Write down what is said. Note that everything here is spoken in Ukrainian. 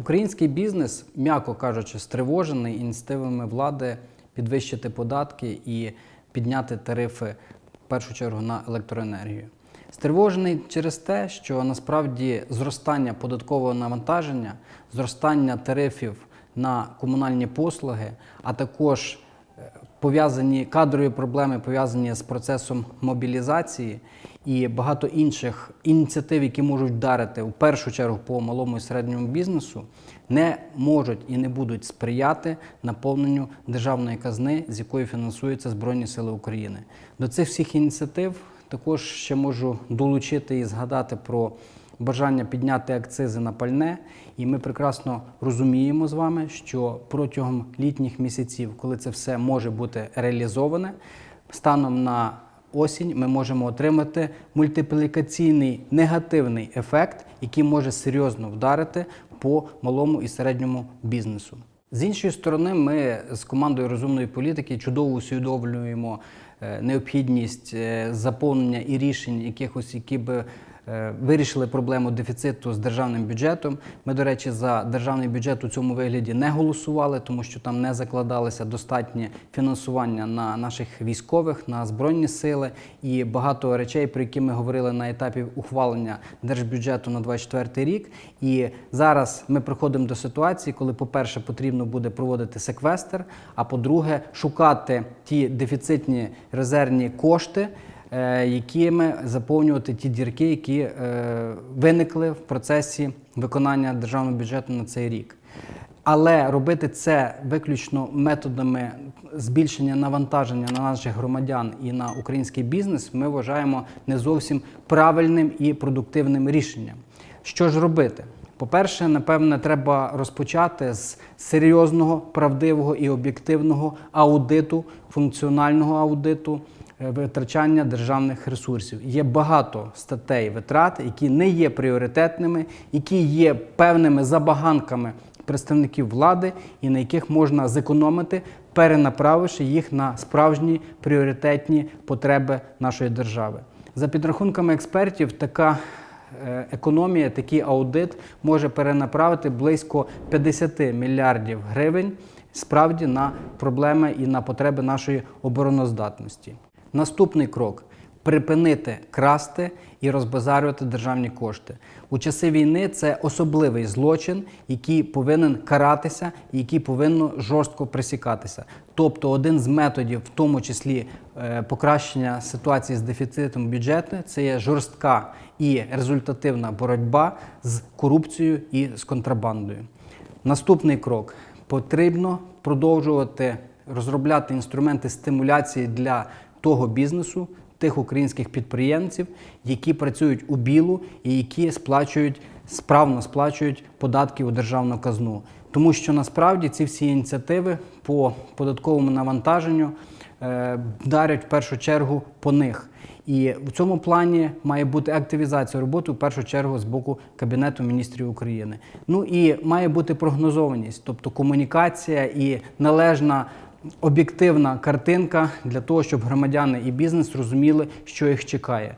Український бізнес, м'яко кажучи, стривожений ініціативами влади підвищити податки і підняти тарифи в першу чергу на електроенергію. Стривожений через те, що насправді зростання податкового навантаження, зростання тарифів на комунальні послуги, а також е, пов'язані кадрові проблеми пов'язані з процесом мобілізації і багато інших ініціатив, які можуть вдарити в першу чергу по малому і середньому бізнесу, не можуть і не будуть сприяти наповненню державної казни, з якої фінансуються Збройні Сили України. До цих всіх ініціатив також ще можу долучити і згадати про бажання підняти акцизи на пальне. І ми прекрасно розуміємо з вами, що протягом літніх місяців, коли це все може бути реалізоване, станом на осінь ми можемо отримати мультиплікаційний негативний ефект, який може серйозно вдарити по малому і середньому бізнесу. З іншої сторони, ми з командою розумної політики чудово усвідомлюємо необхідність е, заповнення і рішень якихось, які би е, вирішили проблему дефіциту з державним бюджетом. Ми, до речі, за державний бюджет у цьому вигляді не голосували, тому що там не закладалося достатнє фінансування на наших військових, на збройні сили і багато речей, про які ми говорили на етапі ухвалення держбюджету на 24 рік. І зараз ми приходимо до ситуації, коли, по-перше, потрібно буде проводити секвестр, а по-друге, шукати ті дефіцитні резервні кошти е, якими заповнювати ті дірки, які е, виникли в процесі виконання державного бюджету на цей рік. Але робити це виключно методами збільшення навантаження на наших громадян і на український бізнес, ми вважаємо не зовсім правильним і продуктивним рішенням. Що ж робити? По-перше, напевне, треба розпочати з серйозного, правдивого і об'єктивного аудиту, функціонального аудиту е, витрачання державних ресурсів. Є багато статей витрат, які не є пріоритетними, які є певними забаганками представників влади і на яких можна зекономити, перенаправивши їх на справжні пріоритетні потреби нашої держави. За підрахунками експертів, така економія, такий аудит може перенаправити близько 50 мільярдів гривень справді на проблеми і на потреби нашої обороноздатності. Наступний крок припинити красти і розбазарювати державні кошти. У часи війни це особливий злочин, який повинен каратися і який повинно жорстко пресікатися. Тобто, один з методів, в тому числі е, покращення ситуації з дефіцитом бюджету, це є жорстка і результативна боротьба з корупцією і з контрабандою. Наступний крок потрібно продовжувати розробляти інструменти стимуляції для того бізнесу, тих українських підприємців, які працюють у білу і які сплачують справно сплачують податки у державну казну. Тому що насправді ці всі ініціативи по податковому навантаженню е, вдарять в першу чергу по них. І в цьому плані має бути активізація роботи в першу чергу з боку Кабінету міністрів України. Ну і має бути прогнозованість, тобто комунікація і належна об'єктивна картинка для того, щоб громадяни і бізнес розуміли, що їх чекає.